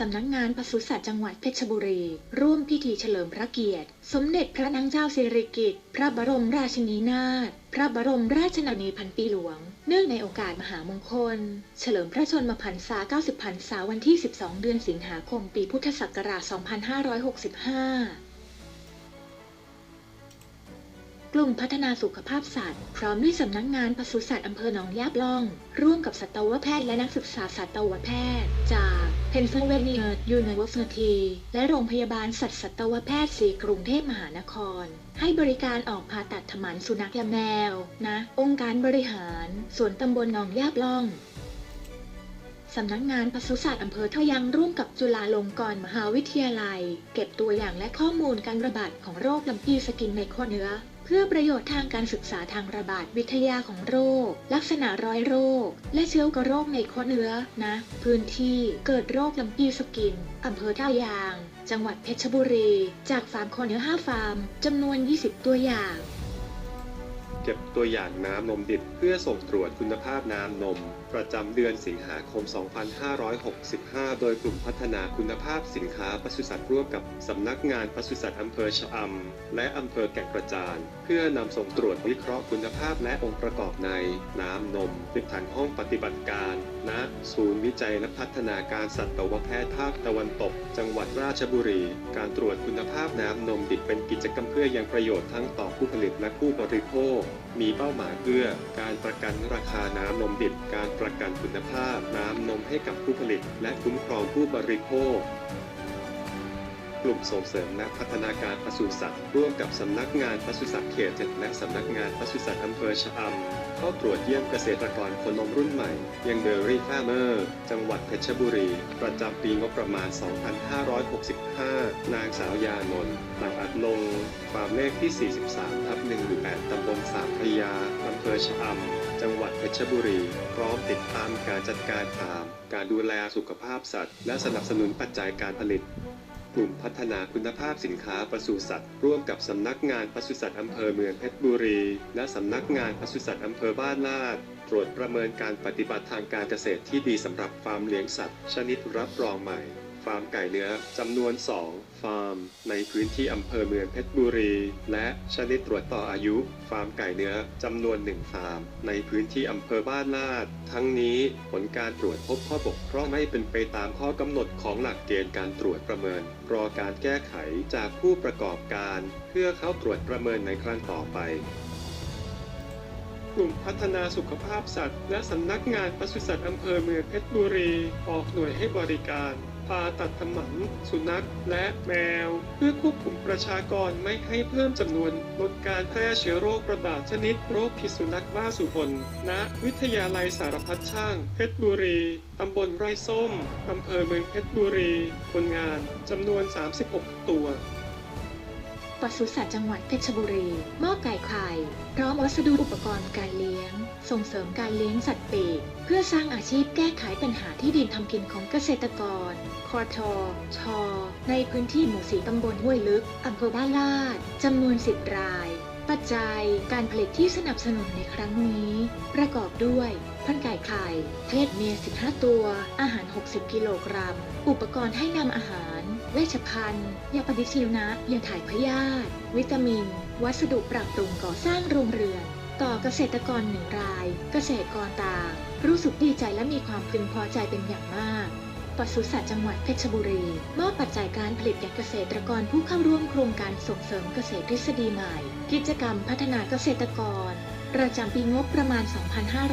สำนักงานปศุสัตว์จังหวัดเพชรบุรี ร่วมพิธีเฉลิมพระเกียรติ สมเด็จพระนางเจ้าสิริกิติ์พระบรมราชินีนาถพระบรมราชชนนีพันปีหลวง เนื่องในโอกาสมหามงคล เฉลิมพระชนมพรรษา 90 พรรษาวันที่ 12 เดือนสิงหาคม ปีพุทธศักราช 2565กลุ่มพัฒนาสุขภาพสัตว์ พร้อมด้วยสำนักงานปศุสัตว์อำเภอหนองยาบล่อง ร่วมกับสัตวแพทย์และนักศึกษาสัตวแพทย์จาก Pennsylvania University และโรงพยาบาลสัตว์สัตวแพทย์สีกรุงเทพมหานคร ให้บริการออกผ่าตัดถมันสุนัขและแมวนะ องค์การบริหารส่วนตำบลหนองยาบล่องสำนักงานปศุสัตว์อำเภอทยังร่วมกับจุฬาลงกรณ์มหาวิทยาลัย เก็บตัวอย่างและข้อมูลการระบาดของโรคลำปีสกินในข้อเนื้อ เพื่อประโยชน์ทางการศึกษาทางระบาดวิทยาของโรค ลักษณะร้อยโรค และเชื้อกระโรคในข้อเนื้อนะ พื้นที่เกิดโรคลำปีสกินอำเภอท่ายาง จังหวัดเพชรบุรี จากฟาร์มข้อเนื้อ5ฟาร์มจำนวน 20 ตัวอย่าง เก็บตัวอย่างน้ำนมดิบ เพื่อส่งตรวจคุณภาพน้ำนม ประจำเดือนสิงหาคม 2565 โดยกลุ่มพัฒนาคุณภาพสินค้าปศุสัตว์ร่วมกับสำนักงานปศุสัตว์อำเภอชะอำและอำเภอแก่งกระจาน เพื่อนำส่งตรวจวิเคราะห์คุณภาพและองค์ประกอบในน้ำนมติดฐานห้องปฏิบัติการณศูนย์วิจัยและพัฒนาการสัตวแพทย์ภาคตะวันตก จังหวัดราชบุรี การตรวจคุณภาพน้ำนมดิบเป็นกิจกรรมเพื่อยังประโยชน์ทั้งต่อผู้ผลิตและผู้บริโภคมีเป้าหมายเพื่อการประกันราคาน้ำนมดิบ การประกันคุณภาพน้ำนมให้กับผู้ผลิต และคุ้มครองผู้บริโภค ลุ่มส่งเสริมและพัฒนาการปศุสัตว์ร่วมกับสำนักงานปศุสัตว์เขตเจ็ดและสำนักงานปศุสัตว์อำเภอชะอำเข้าตรวจเยี่ยมเกษตรกรคนนมรุ่นใหม่ยังเดอรี่ฟาร์เมอร์จังหวัดเพชรบุรี ประจำปีงบประมาณ 2565 นางสาวยานนท์หลังอัดลงฟามเลขที่ 43ทับ118ตำบลสามพระยาอำเภอชะอำจังหวัดเพชรบุรี พร้อมติดตามการจัดการฟาร์มการดูแลสุขภาพสัตว์ และสนับสนุนปัจจัยการผลิต กลุ่มพัฒนาคุณภาพสินค้าปศุสัตว์ ร่วมกับสำนักงานปศุสัตว์อำเภอเมืองเพชรบุรี และสำนักงานปศุสัตว์อำเภอบ้านลาด ตรวจประเมินการปฏิบัติทางการเกษตรที่ดีสำหรับฟาร์มเลี้ยงสัตว์ ชนิดรับรองใหม่ ฟาร์มไก่เนื้อจำนวน 2 ฟาร์ม ในพื้นที่อำเภอเมืองเพชรบุรี และชนิดตรวจต่ออายุ ฟาร์มไก่เนื้อจำนวน 1 ฟาร์ม ในพื้นที่อำเภอบ้านลาด ทั้งนี้ผลการตรวจพบข้อบกพร่องไม่เป็นไปตามข้อกำหนดของหลักเกณฑ์การตรวจประเมิน รอการแก้ไขจากผู้ประกอบการ เพื่อเข้าตรวจประเมินในครั้งต่อไป กลุ่มพัฒนาสุขภาพสัตว์ และสำนักงานปศุสัตว์อำเภอเมืองเพชรบุรี ออกหน่วยให้บริการผ่าตัดทำหมันสุนัข และแมว เพื่อควบคุมประชากรไม่ให้เพิ่มจำนวน ลดการแพร่เชื้อโรคระบาดชนิดโรคพิษสุนัขบ้าสุพลณวิทยาลัยสารพัดช่าง เพชรบุรี ตำบลไร่ส้ม อำเภอเมืองเพชรบุรี คนงานจำนวน 36 ตัว ปศุสัตว์จังหวัดเพชรบุรีมอบไก่ไข่ พร้อมวัสดุอุปกรณ์การเลี้ยง ส่งเสริมการเลี้ยงสัตว์ปีก เพื่อสร้างอาชีพแก้ไขปัญหาที่ดินทำกินของเกษตรกร คอทอชอ ในพื้นที่หมู่สีตำบลห้วยลึกอำเภอบ้านลาดจำนวน10ราย ปัจจัยการผลิตที่สนับสนุนในครั้งนี้ ประกอบด้วยพันไก่ไข่เพศเมีย 15 ตัว อาหาร 60 กิโลกรัม อุปกรณ์ให้นำอาหาร เวชภัณฑ์ ยาปฏิชีวนะ ยาถ่ายพยาธิ วิตามิน วัสดุปรับปรุงก่อสร้างโรงเรือน ต่อเกษตรกรหนึ่งราย เกษตรกรต่างรู้สึกดีใจและมีความพึงพอใจเป็นอย่างมากปศุสัตว์จังหวัดเพชรบุรีมอบปัจจัยการผลิตแก่เกษตรกรผู้เข้าร่วมโครงการส่งเสริมเกษตรทฤษฎีใหม่ กิจกรรมพัฒนาเกษตรกร ประจำปีงบประมาณ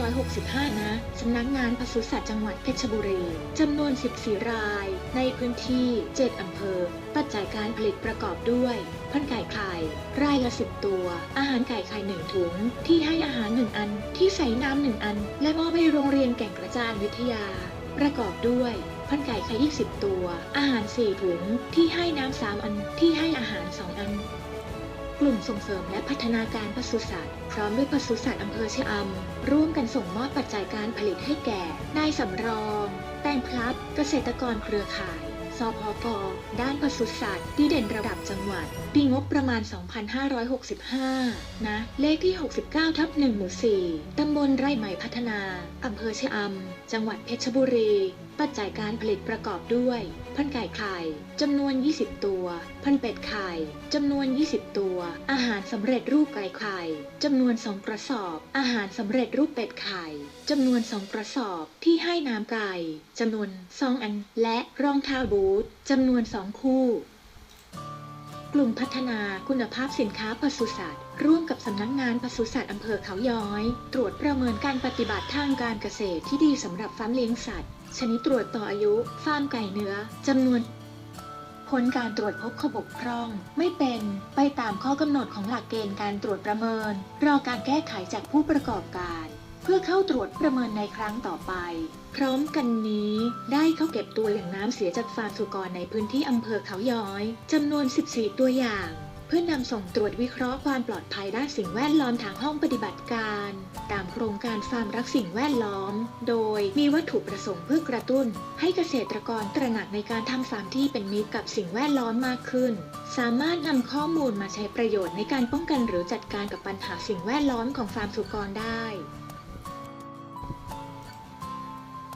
2565 นะ สำนักงานปศุสัตว์จังหวัดเพชรบุรี จำนวน 14 ราย ในพื้นที่ 7 อำเภอ ปัจจัยการผลิตประกอบด้วย พันไก่ไข่ รายละ 10 ตัว อาหารไก่ไข่ 1 ถุง ที่ให้อาหาร 1 อัน ที่ใส่น้ำ 1 อัน และมอบให้โรงเรียนแก่งกระจานวิทยา ประกอบด้วยพันไก่ไข่ 20 ตัว อาหาร 4 ถุง ที่ให้น้ำ 3 อัน ที่ให้อาหาร 2 อัน กลุ่มส่งเสริมและพัฒนาการปศุสัตว์ พร้อมด้วยปศุสัตว์อำเภอชะอำร่วมกันส่งมอบปัจจัยการผลิตให้แก่นายสำรองแป้งพลับ เกษตรกรเครือข่ายสพกด้านปศุสัตว์ดีเด่นระดับจังหวัด ปีงบประมาณ 2565 นะ เลขที่ 69 ทับ1หมู่4ตำบลไร่ใหม่พัฒนา อำเภอชะอำ จังหวัดเพชรบุรี ปัจจัยการผลิตประกอบด้วย พันไก่ไข่จำนวน 20 ตัว พันเป็ดไข่จำนวน 20 ตัว อาหารสำเร็จรูปไก่ไข่จำนวน 2 กระสอบ อาหารสำเร็จรูปเป็ดไข่จำนวน 2 กระสอบที่ให้น้ำไก่จำนวน 2 อัน และรองเท้าบูทจำนวน 2 คู่กลุ่มพัฒนาคุณภาพสินค้าปศุสัตว์ ร่วมกับสำนักงานปศุสัตว์อำเภอเขาย้อย ตรวจประเมินการปฏิบัติทางการเกษตรที่ดีสำหรับฟาร์มเลี้ยงสัตว์ ชนิดตรวจต่ออายุฟาร์มไก่เนื้อจำนวน ผลการตรวจพบขบกพร่อง ไม่เป็นไปตามข้อกำหนดของหลักเกณฑ์การตรวจประเมิน รอการแก้ไขจากผู้ประกอบการ เพื่อเข้าตรวจประเมินในครั้งต่อไป พร้อมกันนี้ได้เข้าเก็บตัวอย่างน้ำเสียจากฟาร์มสุกรในพื้นที่อำเภอเขาย้อยจำนวน 14 ตัวอย่าง เพื่อนำส่งตรวจวิเคราะห์ความปลอดภัยด้านสิ่งแวดล้อมทางห้องปฏิบัติการ ตามโครงการฟาร์มรักสิ่งแวดล้อม โดยมีวัตถุประสงค์เพื่อกระตุ้น ให้เกษตรกรตระหนักในการทำฟาร์มที่เป็นมิตรกับสิ่งแวดล้อมมากขึ้น สามารถนำข้อมูลมาใช้ประโยชน์ในการป้องกันหรือจัดการกับปัญหาสิ่งแวดล้อมของฟาร์มสุกรได้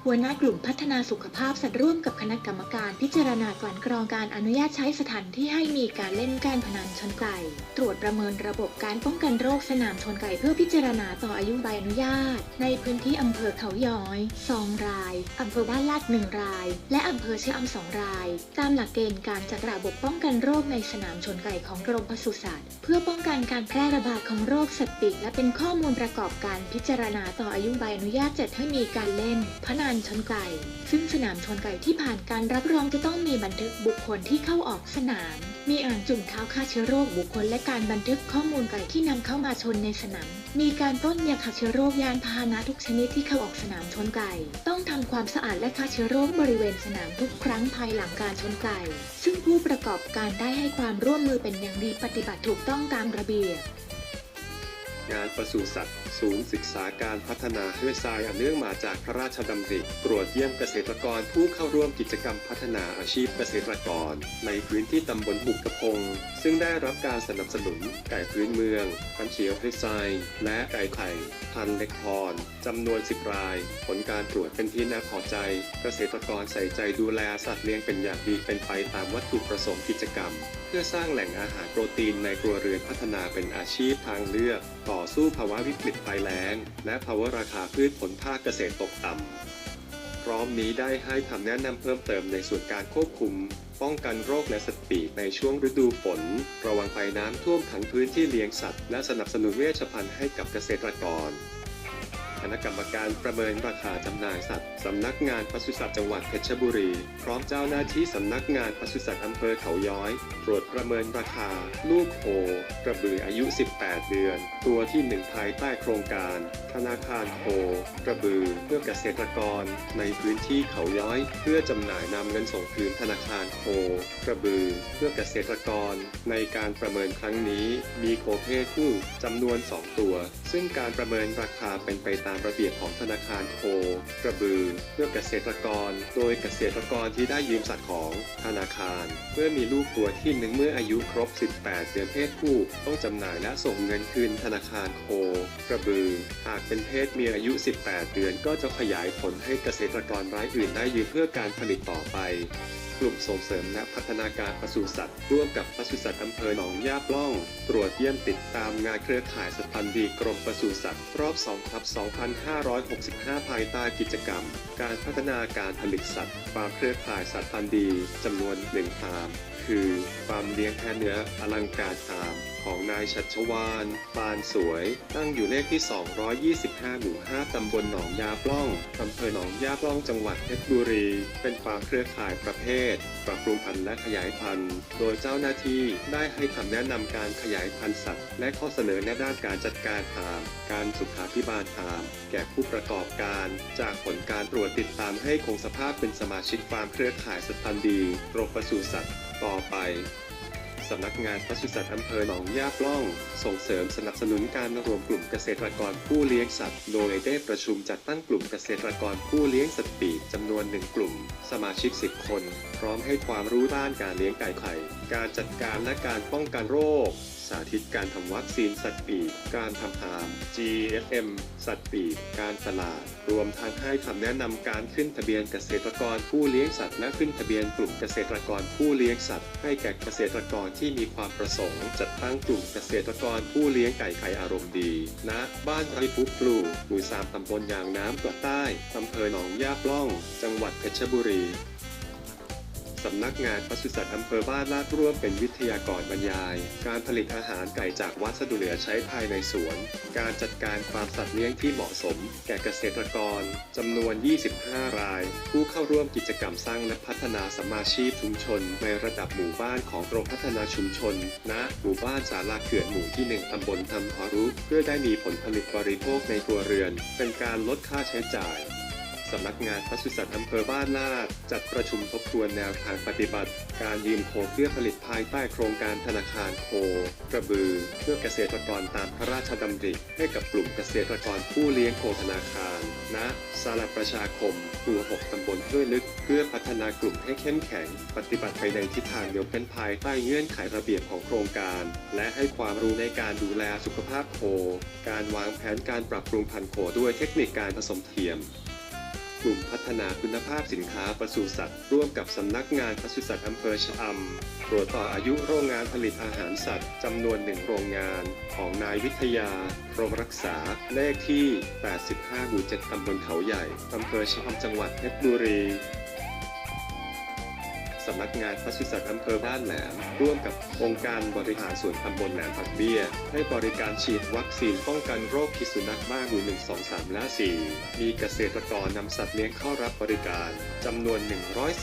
หัวหน้ากลุ่มพัฒนาสุขภาพสัตว์ร่วมกับคณะกรรมการพิจารณากลั่นกรองการอนุญาตใช้สถานที่ให้มีการเล่นการพนันชนไก่ ตรวจประเมินระบบการป้องกันโรคสนามชนไก่เพื่อพิจารณาต่ออายุใบอนุญาต ในพื้นที่อำเภอเขาย้อย2รายอำเภอบ้านลาด1ราย และอำเภอเชียงอำสองราย ตามหลักเกณฑ์การจัดระบบป้องกันโรคในสนามชนไก่ของกรมปศุสัตว์ เพื่อป้องกันการแพร่ระบาดของโรคสัตว์ปีกและเป็นข้อมูลประกอบการพิจารณาต่ออายุใบอนุญาตจัดให้มีการเล่นพนันชนไก่ ซึ่งสนามชนไก่ที่ผ่านการรับรองจะต้องมีบันทึกบุคคลที่เข้าออกสนาม มีอ่างจุ่มเท้าฆ่าเชื้อโรคบุคคลและการบันทึกข้อมูลไก่ที่นำเข้ามาชนในสนาม มีการป้นยาฆ่าเชื้อโรคยานพาหนะทุกชนิดที่เข้าออกสนามชนไก่ ต้องทำความสะอาดและฆ่าเชื้อโรคบริเวณสนามทุกครั้งภายหลังการชนไก่ ซึ่งผู้ประกอบการได้ให้ความร่วมมือเป็นอย่างดีปฏิบัติถูกต้องตามระเบียบ งานปศุสัตว์ ศูนย์ศึกษาการพัฒนาเพื่อทรายอันเนื่องมาจากพระราชดำริตรวจเยี่ยมเกษตรกรผู้เข้าร่วมกิจกรรมพัฒนาอาชีพเกษตรกร ในพื้นที่ตำบลบุกกระพง ซึ่งได้รับการสนับสนุน ไก่พื้นเมืองพันเชียวให้ทรายและไก่ไข่พันเล็กพรจำนวน 10 ราย ผลการตรวจเป็นที่น่าพอใจ เกษตรกรใส่ใจดูแลสัตว์เลี้ยงเป็นอย่างดีเป็นไปตามวัตถุประสงค์กิจกรรม เพื่อสร้างแหล่งอาหารโปรตีนในครัวเรือนพัฒนาเป็นอาชีพทางเลือกต่อ่อสู้ภาวะวิกฤตภัยแล้ง และภาวะราคาพืชผลภาคเกษตรตกต่ำ พร้อมนี้ได้ให้คำแนะนำเพิ่มเติมในส่วนการควบคุม ป้องกันโรคและสัตว์ปีกในช่วงฤดูฝน ระวังภัยน้ำท่วมขังพื้นที่เลี้ยงสัตว์ และสนับสนุนเวชภัณฑ์ให้กับเกษตรกร คณะกรรมการประเมินราคาจำหน่ายสัตว์สำนักงานปศุสัตว์จังหวัดเพชรบุรี พร้อมเจ้าหน้าที่สำนักงานปศุสัตว์อำเภอเขาย้อย ตรวจประเมินราคา ลูกโคกระบืออายุ 18 เดือน ตัวที่หนึ่งภายใต้โครงการ ธนาคารโคกระบือเพื่อเกษตรกร ในพื้นที่เขาย้อย เพื่อจำหน่ายนำเงินส่งคืนธนาคารโคกระบือ เพื่อเกษตรกร ในการประเมินครั้งนี้ มีโคเพศผู้จำนวน 2 ตัว ซึ่งการประเมินราคาเป็นไปตามระเบียบของธนาคารโคกระบือ เพื่อเกษตรกร โดยเกษตรกรที่ได้ยืมสัตว์ของธนาคารเพื่อมีลูกตัวที่หนึ่งเมื่ออายุครบ 18 เดือนเพศผู้ต้องจำหน่ายและส่งเงินคืนธนาคารโคกระบือ หากเป็นเพศมีอายุ 18 เดือนก็จะขยายผลให้เกษตรกรรายอื่นได้ยืมเพื่อการผลิตต่อไป กลุ่มส่งเสริมและพัฒนาการปศุสัตว์ ร่วมกับปศุสัตว์อำเภอหนองย่าปล่อง ตรวจเยี่ยมติดตามงานเครือข่ายสัตว์พันธุ์ดีกรมปศุสัตว์ รอบ2ทับ2565 ภายใต้กิจกรรม การพัฒนาการผลิตสัตว์ฟาร์มเครือข่ายสัตว์พันธุ์ดีจำนวนหนึ่งฟาร์ม คือ ฟาร์มเลี้ยงแพะเนื้ออลังการฟาร์มของนายชัชวานปานสวย ตั้งอยู่เลขที่ 225 หมู่ 5 ตำบลหนองยาปล้อง อำเภอหนองยาปล้องจังหวัดเพชรบุรี เป็นฟาร์มเครือข่ายประเภท ปรับปรุงพันธุ์และขยายพันธุ์ โดยเจ้าหน้าที่ได้ให้คำแนะนำการขยายพันธุ์สัตว์ และข้อเสนอแนะด้านการจัดการฟาร์มการสุขาพิบาลฟาร์มแก่ผู้ประกอบการ จากผลการตรวจติดตามให้คงสภาพเป็นสมาชิกฟาร์มเครือข่ายสัตว์พันธุ์ดีกรมปศุสัตว์ ต่อไปสำนักงานปศุสัตว์อำเภอหนองย่าปล่อง ส่งเสริมสนับสนุนการรวมกลุ่มเกษตรกรผู้เลี้ยงสัตว์ โดยได้ประชุมจัดตั้งกลุ่มเกษตรกรผู้เลี้ยงสัตว์ปีกจำนวนหนึ่งกลุ่ม สมาชิก 10 คน พร้อมให้ความรู้ด้านการเลี้ยงไก่ไข่ การจัดการและการป้องกันโรค สาธิตการทำวัคซีนสัตว์ปีก การทำฟาร์ม GFM สัตว์ปีก การตลาด รวมทั้งให้คำแนะนำการขึ้นทะเบียนเกษตรกรผู้เลี้ยงสัตว์และขึ้นทะเบียนกลุ่มเกษตรกรผู้เลี้ยงสัตว์ ให้แก่เกษตรกรที่มีความประสงค์ จัดตั้งกลุ่มเกษตรกรผู้เลี้ยงไก่ไข่อารมณ์ดีณบ้านไรพุปลูหมู่สามตำบลยางน้ำกระใต้อำเภอหนองยาปล่อง จังหวัดเพชรบุรี สำนักงานปศุสัตว์อำเภอบ้านลาดร่วมเป็นวิทยากรบรรยาย การผลิตอาหารไก่จากวัสดุเหลือใช้ภายในสวน การจัดการความสัตว์เลี้ยงที่เหมาะสม แก่เกษตรกรจำนวน 25 ราย ผู้เข้าร่วมกิจกรรมสร้างและพัฒนาสมมาชีพชุมชน ในระดับหมู่บ้านของกรมพัฒนาชุมชนณหมู่บ้านสาราเขื่อนหมู่ที่ 1ตำบลทำพารุเพื่อได้มีผลผลิตบริโภคในครัวเรือน เป็นการลดค่าใช้จ่าย สำนักงานปศุสัตว์อำเภอบ้านลาดจัดประชุมทบทวนแนวทางปฏิบัติ การยืมโคเพื่อผลิตภายใต้โครงการธนาคารโค กระบือ เพื่อเกษตรกรตามพระราชดำริให้กับกลุ่มเกษตรกรผู้เลี้ยงโคธนาคารณสารประชาคมครัวหกตำบลห้วยลึก เพื่อพัฒนากลุ่มให้เข้มแข็ง ปฏิบัติไปในทิศทางเดียวกันภายใต้เงื่อนไขระเบียบของโครงการ และให้ความรู้ในการดูแลสุขภาพโค การวางแผนการปรับปรุงพันธุ์โคด้วยเทคนิคการผสมเทียม ลุ่มพัฒนาคุณภาพสินค้าปศุสัตว์ ร่วมกับสำนักงานปศุสัตว์อำเภอชะอำตรวจต่ออายุโรงงานผลิตอาหารสัตว์จำนวนหนึ่งโรงงานของนายวิทยาพรหมรักษา เลขที่ 85หมู่7ตำบลเขาใหญ่อำเภอชะอำจังหวัดเพชรบุรีำนักงานปศุสัตว์อำเภอบ้านแหลม ร่วมกับองค์การบริหารส่วนตำบลแหลมผักเบี้ย ให้บริการฉีดวัคซีนป้องกันโรคพิษสุนัขบ้าหมู่1 2 3 และ 4 มีเกษตรกรนำสัตว์เลี้ยงเข้ารับบริการจำนวน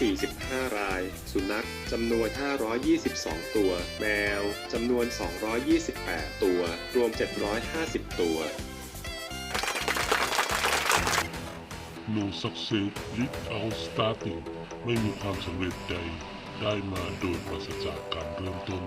145 ราย สุนัขจำนวน 522 ตัว แมวจำนวน 228 ตัว รวม 750 ตัว No success without starting ไม่มีความสำเร็จใดได้มาโดยปราศจากการเริ่มต้น